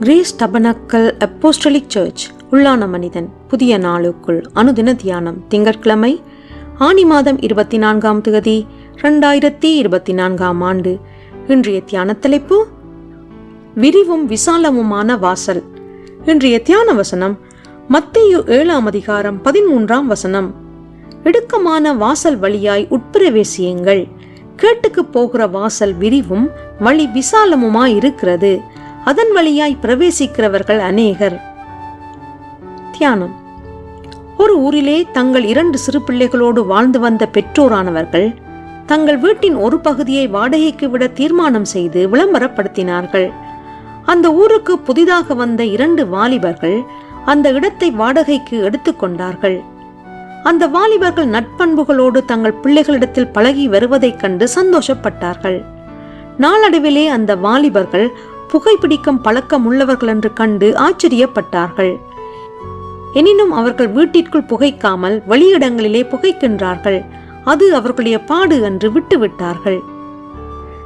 Grace tabernacle apostolic search உள்ளான மனிதன் புதிய நாளுக்குள் அனுதின தியானம் திங்கட்கிழமை ஆனி மாதம் இருபத்தி நான்காம் தேதி ரெண்டாயிரத்தி இருபத்தி நான்காம் ஆண்டு. இன்றைய தியான தலைப்பு விரிவும் விசாலமுமான வாசல். இன்றைய தியான வசனம் மத்தேயு ஏழாம் அதிகாரம் பதிமூன்றாம் வசனம். இடுக்கமான வாசல் வழியாய் உட்பிரவேசியுங்கள். கேட்டுக்கு போகிற வாசல் விரிவும் வழி விசாலமுமாய் இருக்கிறது அதன் வழியாய் பிரவேசிக்கிறவர்கள் அநேகர். தியானம். ஒரு ஊரிலே தங்கள் இரண்டு சிறு பிள்ளைகளோடு வாழ்ந்து வந்த பெற்றோரானவர்கள் தங்கள் வீட்டின் ஒரு பகுதியை வாடகைக்கு விட தீர்மானம் செய்து விளம்பரப்படுத்தினார்கள். அந்த ஊருக்கு புதிதாக வந்த இரண்டு வாலிபர்கள் அந்த இடத்தை வாடகைக்கு எடுத்துக்கொண்டார்கள் அந்த வாலிபர்கள் நட்பண்புகளோடு தங்கள் பிள்ளைகளிடத்தில் பழகி வருவதைக் கண்டு சந்தோஷப்பட்டார்கள். நாளடைவிலே அந்த வாலிபர்கள் புகைப்பிடிக்கும் பழக்கம் உள்ளவர்கள் என்று கண்டு ஆச்சரியப்பட்டார்கள். எனினும் அவர்கள் வீட்டிற்குள் புகைக்காமல் வெளியிடங்களிலே புகைக்கின்றார்கள். அது அவர்களுடைய பாடு என்று விட்டுவிட்டார்கள்.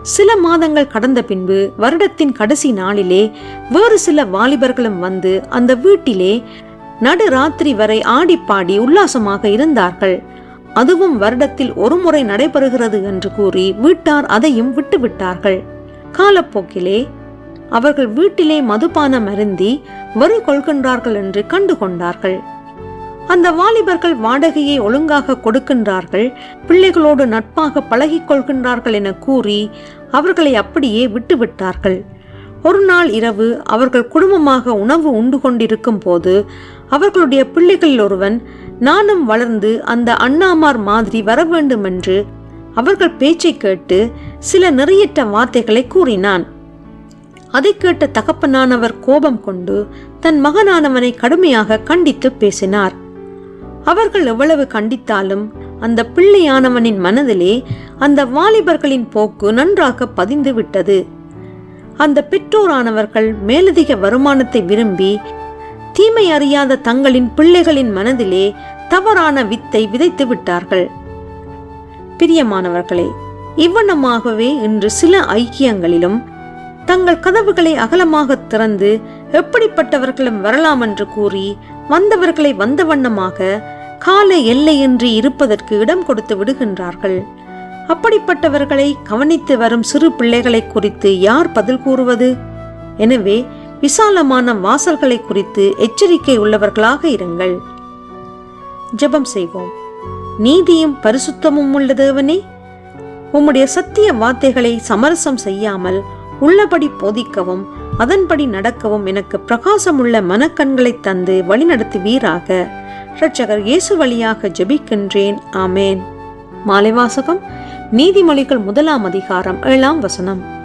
சில மாதங்கள் கடந்த பின்பு வருடத்தின் கடைசி நாளிலே வேறு சில வாலிபர்களும் வந்து அந்த வீட்டிலே நடு ராத்திரி வரை ஆடிப்பாடி உல்லாசமாக இருந்தார்கள். அதுவும் வருடத்தில் ஒருமுறை நடைபெறுகிறது என்று கூறி வீட்டார் அதையும் விட்டுவிட்டார்கள். காலப்போக்கிலே அவர்கள் வீட்டிலே மதுபானம் அருந்தி வரி கொள்கின்றார்கள் என்று கண்டு கொண்டார்கள் அந்த வாலிபர்கள் வாடகையை ஒழுங்காக கொடுக்கின்றார்கள் பிள்ளைகளோடு நட்பாக பழகிக் கொள்கின்றார்கள் என கூறி அவர்களை அப்படியே விட்டுவிட்டார்கள். ஒரு நாள் இரவு அவர்கள் குடும்பமாக உணவு உண்டு கொண்டிருக்கும் போது அவர்களுடைய பிள்ளைகளில் ஒருவன் நானும் வளர்ந்து அந்த அண்ணாமார் மாதிரி வர வேண்டும் என்று அவர்கள் பேச்சை கேட்டு சில நிறையற்ற வார்த்தைகளை கூறினான். அதை கேட்ட தகப்பனானவர் கோபம் கொண்டு தன் மகனானவனை கடுமையாக கண்டித்து பேசினார். அவர்கள் எவ்வளவு கண்டித்தாலும் அந்த பிள்ளையானவனின் மனதிலே அந்த வாலிபர்களின் போக்கு நன்றாக பதிந்து விட்டது. அந்த பெற்றோரானவர்கள் மேலதிக வருமானத்தை விரும்பி தீமை அறியாத தங்களின் பிள்ளைகளின் மனதிலே தவறான வித்தை விதைத்து விட்டார்கள். பிரியமானவர்களே இவ்வண்ணமாகவே இன்று சில ஐக்கியங்களிலும் தங்கள் கதவுகளை அகலமாக திறந்து எப்படிப்பட்டவர்களும் வரலாம் என்று கூறி வந்தவர்களை வந்த வண்ணமாக கால எல்லையின்றி இருப்பதற்கு இடம் கொடுத்து விடுகின்றார்கள். அப்படிப்பட்டவர்களை கவனித்து வரும் சிறு பிள்ளைகளை குறித்து யார் பதில் கூறுவது? எனவே விசாலமான வாசல்களை குறித்து எச்சரிக்கை உள்ளவர்களாக இருங்கள். ஜெபம் செய்வோம். நீதியும் பரிசுத்தமும் உள்ள தேவனே உம்முடைய சத்திய வார்த்தைகளை சமரசம் செய்யாமல் உள்ளபடி போதிக்கவும் அதன்படி நடக்கவும் எனக்கு பிரகாசமுள்ள மனக்கண்களை தந்து வழிநடத்துவீராக. இரட்சகர் இயேசு வழியாக ஜெபிக்கின்றேன். ஆமேன். மாலைவாசகம் நீதிமொழிகள் முதலாம் அதிகாரம் ஏழாம் வசனம்.